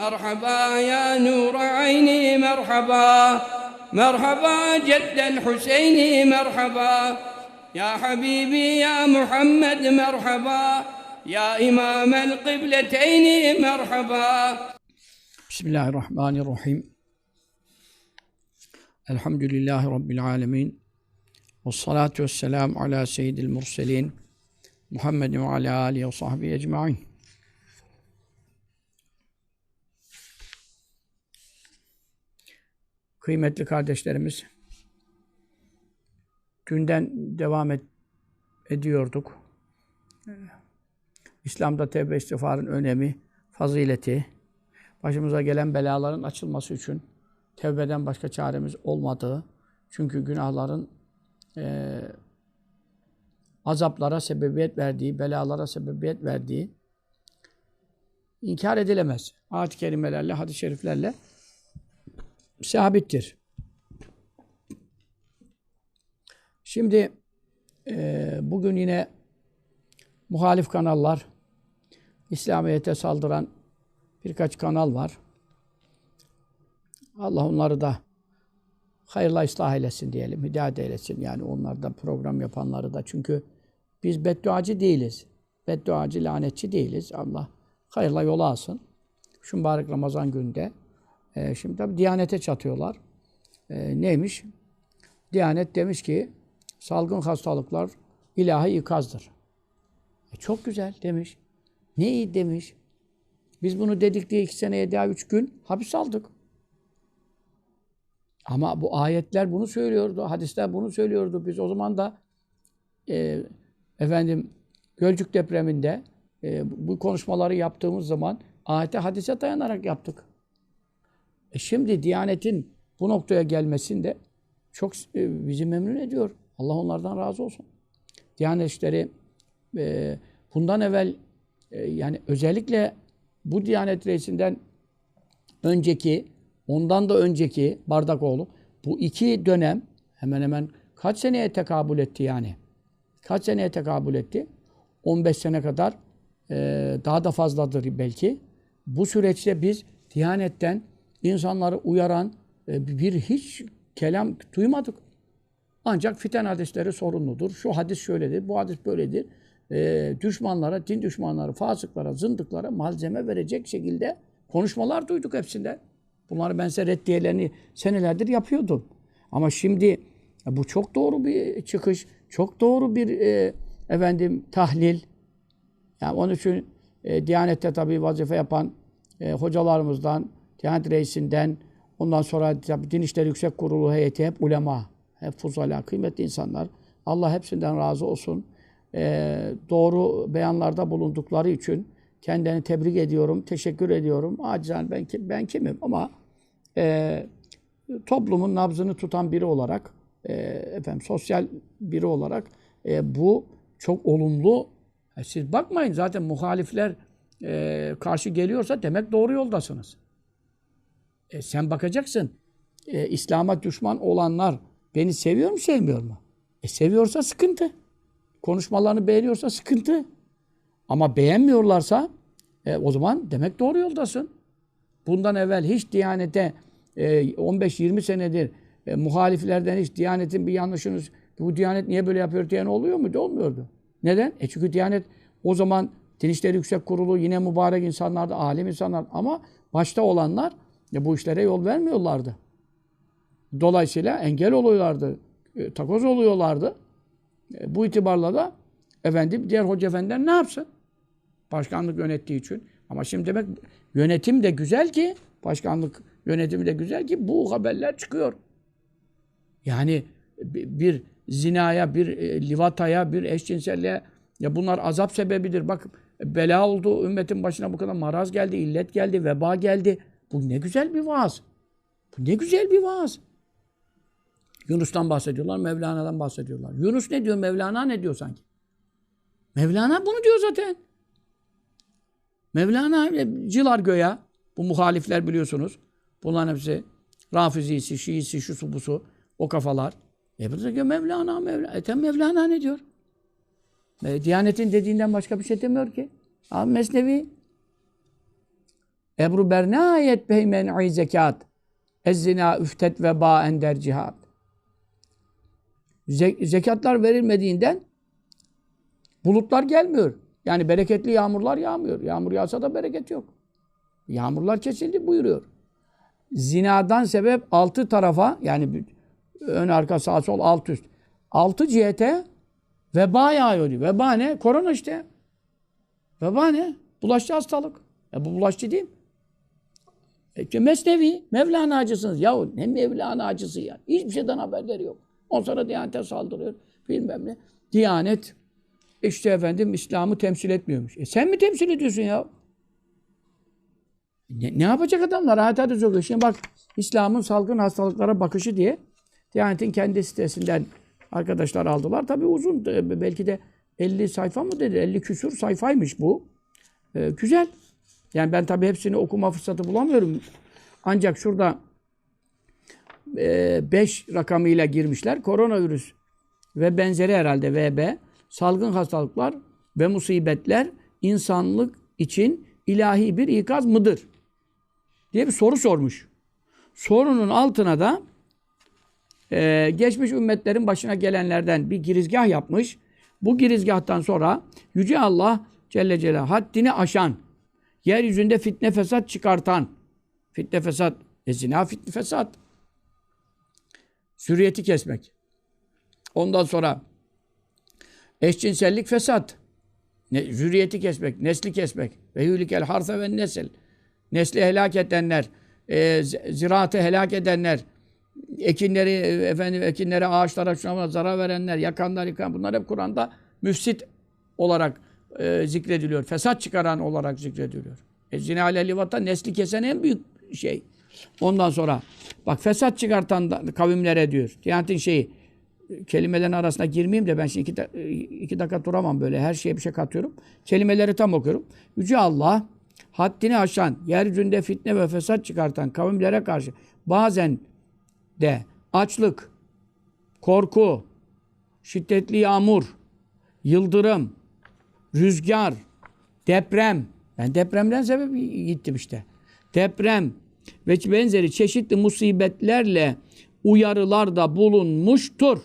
مرحبا يا نور عيني مرحبا. مرحبا جد الحسين مرحبا. يا حبيبي يا محمد مرحبا. يا إمام القبلتين مرحبا. بسم الله الرحمن الرحيم. الحمد لله رب العالمين والصلاة والسلام على سيد المرسلين محمد وعلى آله وصحبه أجمعين. Kıymetli kardeşlerimiz, dünden devam et, ediyorduk. İslam'da tevbe istiğfarın önemi, fazileti, başımıza gelen belaların açılması için tevbeden başka çaremiz olmadığı, çünkü günahların eee, azaplara sebebiyet verdiği, belalara sebebiyet verdiği inkar edilemez. Ayet-i kerimelerle, hadis-i şeriflerle sabittir. Şimdi eee, bugün yine muhalif kanallar, İslamiyet'e saldıran birkaç kanal var. Allah onları da hayırla ıslah eylesin diyelim, hidayet eylesin. Yani onlar da program yapanları da. Çünkü biz bedduacı değiliz. Bedduacı, lanetçi değiliz. Allah hayırla yola alsın. Şu mübarek Ramazan günde. Ee, şimdi tabii Diyanet'e çatıyorlar. Ee, neymiş? Diyanet demiş ki salgın hastalıklar ilahi ikazdır. E, çok güzel demiş. Ne iyi demiş. Biz bunu dedik diye iki seneye daha üç gün hapis aldık. Ama bu ayetler bunu söylüyordu, hadisler bunu söylüyordu. Biz o zaman da e, efendim Gölcük depreminde e, bu konuşmaları yaptığımız zaman ayete hadise dayanarak yaptık. E şimdi Diyanet'in bu noktaya gelmesinde çok e, bizi memnun ediyor. Allah onlardan razı olsun. Diyanet işleri e, bundan evvel e, yani özellikle bu Diyanet reisinden önceki, ondan da önceki Bardakoğlu bu iki dönem hemen hemen kaç seneye tekabül etti yani? Kaç seneye tekabül etti? 15 sene kadar e, daha da fazladır belki. Bu süreçte biz Diyanet'ten insanları uyaran e, bir hiç kelam duymadık. Ancak fiten hadisleri sorunludur. Şu hadis şöyledir, bu hadis böyledir. E, düşmanlara, din düşmanları, fasıklara, zındıklara malzeme verecek şekilde konuşmalar duyduk hepsinden. Bunları ben size reddiyelerini senelerdir yapıyordum. Ama şimdi ya bu çok doğru bir çıkış, çok doğru bir e, efendim tahlil. Yani onun için e, Diyanet'te tabii vazife yapan e, hocalarımızdan, Diyanet reisinden, ondan sonra tabii Din İşleri Yüksek Kurulu heyeti hep ulema, hep fuzala, kıymetli insanlar. Allah hepsinden razı olsun. E, doğru beyanlarda bulundukları için kendilerini tebrik ediyorum, teşekkür ediyorum. Acizane ben, kim- ben kimim ama e, toplumun nabzını tutan biri olarak, e, efendim sosyal biri olarak e, bu çok olumlu. E, siz bakmayın zaten muhalifler e, karşı geliyorsa demek doğru yoldasınız. E, sen bakacaksın. E, İslam'a düşman olanlar beni seviyor mu sevmiyor mu? E, seviyorsa sıkıntı. Konuşmalarını beğeniyorsa sıkıntı. Ama beğenmiyorlarsa e, o zaman demek doğru yoldasın. Bundan evvel hiç Diyanet'e e, 15-20 senedir e, muhaliflerden hiç Diyanet'in bir yanlışını bu Diyanet niye böyle yapıyor diyen oluyor muydu? Olmuyordu. Neden? E çünkü Diyanet o zaman Din İşleri Yüksek Kurulu yine mübarek insanlardı, alim insanlar ama başta olanlar e, bu işlere yol vermiyorlardı. Dolayısıyla engel oluyorlardı, e, takoz oluyorlardı. E, bu itibarla da efendim diğer hoca efendiler ne yapsın? Başkanlık yönettiği için. Ama şimdi demek yönetim de güzel ki, başkanlık yönetimi de güzel ki bu haberler çıkıyor. Yani bi- bir zinaya, bir e, livataya, bir eşcinselliğe ya bunlar azap sebebidir. Bak bela oldu ümmetin başına bu kadar maraz geldi, illet geldi, veba geldi. Bu ne güzel bir vaaz. Bu ne güzel bir vaaz. Yunus'tan bahsediyorlar, Mevlana'dan bahsediyorlar. Yunus ne diyor, Mevlana ne diyor sanki? Mevlana bunu diyor zaten. Mevlana e, cılar göya. Bu muhalifler biliyorsunuz. Bunların hepsi Rafizisi, Şiisi, şusu busu. O kafalar. E bu diyor Mevlana, Mevlana. E Mevlana ne diyor? E, Diyanet'in dediğinden başka bir şey demiyor ki. Abi Mesnevi. Ebru Berna ayet beymen'i zekat. Ez-zina üftet ve ba ender cihat. Ze- zekatlar verilmediğinden bulutlar gelmiyor. Yani bereketli yağmurlar yağmıyor. Yağmur yağsa da bereket yok. Yağmurlar kesildi buyuruyor. Zinadan sebep altı tarafa yani ön arka sağ sol alt üst. Altı cihete veba yağıyor diyor. Veba ne? Korona işte. Veba ne? Bulaşıcı hastalık. E bu bulaşıcı değil mi? Mesnevi, Mevlana acısınız. Yahu ne Mevlana acısı ya? Hiçbir şeyden haberleri yok. On sonra Diyanet'e saldırıyor. Bilmem ne. Diyanet işte efendim İslam'ı temsil etmiyormuş. E sen mi temsil ediyorsun ya? Ne, ne yapacak adamlar? Rahat hadi çok. Şimdi bak İslam'ın salgın hastalıklara bakışı diye Diyanet'in kendi sitesinden arkadaşlar aldılar. Tabii uzun. e, Belki de 50 sayfa mı dedi? 50 küsur sayfaymış bu. E, güzel. Yani ben tabii hepsini okuma fırsatı bulamıyorum. Ancak şurada 5 rakamıyla girmişler. Koronavirüs ve benzeri herhalde VB, salgın hastalıklar ve musibetler insanlık için ilahi bir ikaz mıdır? diye bir soru sormuş. Sorunun altına da e, geçmiş ümmetlerin başına gelenlerden bir girizgah yapmış. Bu girizgahtan sonra Yüce Allah Celle Celaluhu haddini aşan, yeryüzünde fitne fesat çıkartan, fitne fesat, e zina fitne fesat, Sürriyeti kesmek. Ondan sonra eşcinsellik fesat. Ne, zürriyeti kesmek, nesli kesmek. Ve hülikel harfe ve nesil. Nesli helak edenler, e, ziraatı helak edenler, ekinleri, efendim ekinlere, ağaçlara, şuna zarar verenler, yakanlar, yıkan bunlar hep Kur'an'da müfsit olarak e, zikrediliyor. Fesat çıkaran olarak zikrediliyor. E, zina ile livata nesli kesen en büyük şey. Ondan sonra bak fesat çıkartan da- kavimlere diyor. Diyanetin şeyi kelimelerin arasına girmeyeyim de ben şimdi iki, da- iki dakika duramam böyle. Her şeye bir şey katıyorum. Kelimeleri tam okuyorum. Yüce Allah haddini aşan, yeryüzünde fitne ve fesat çıkartan kavimlere karşı bazen de açlık, korku, şiddetli yağmur, yıldırım, rüzgar, deprem. Ben depremden sebep gittim işte. Deprem ve benzeri çeşitli musibetlerle uyarılarda bulunmuştur.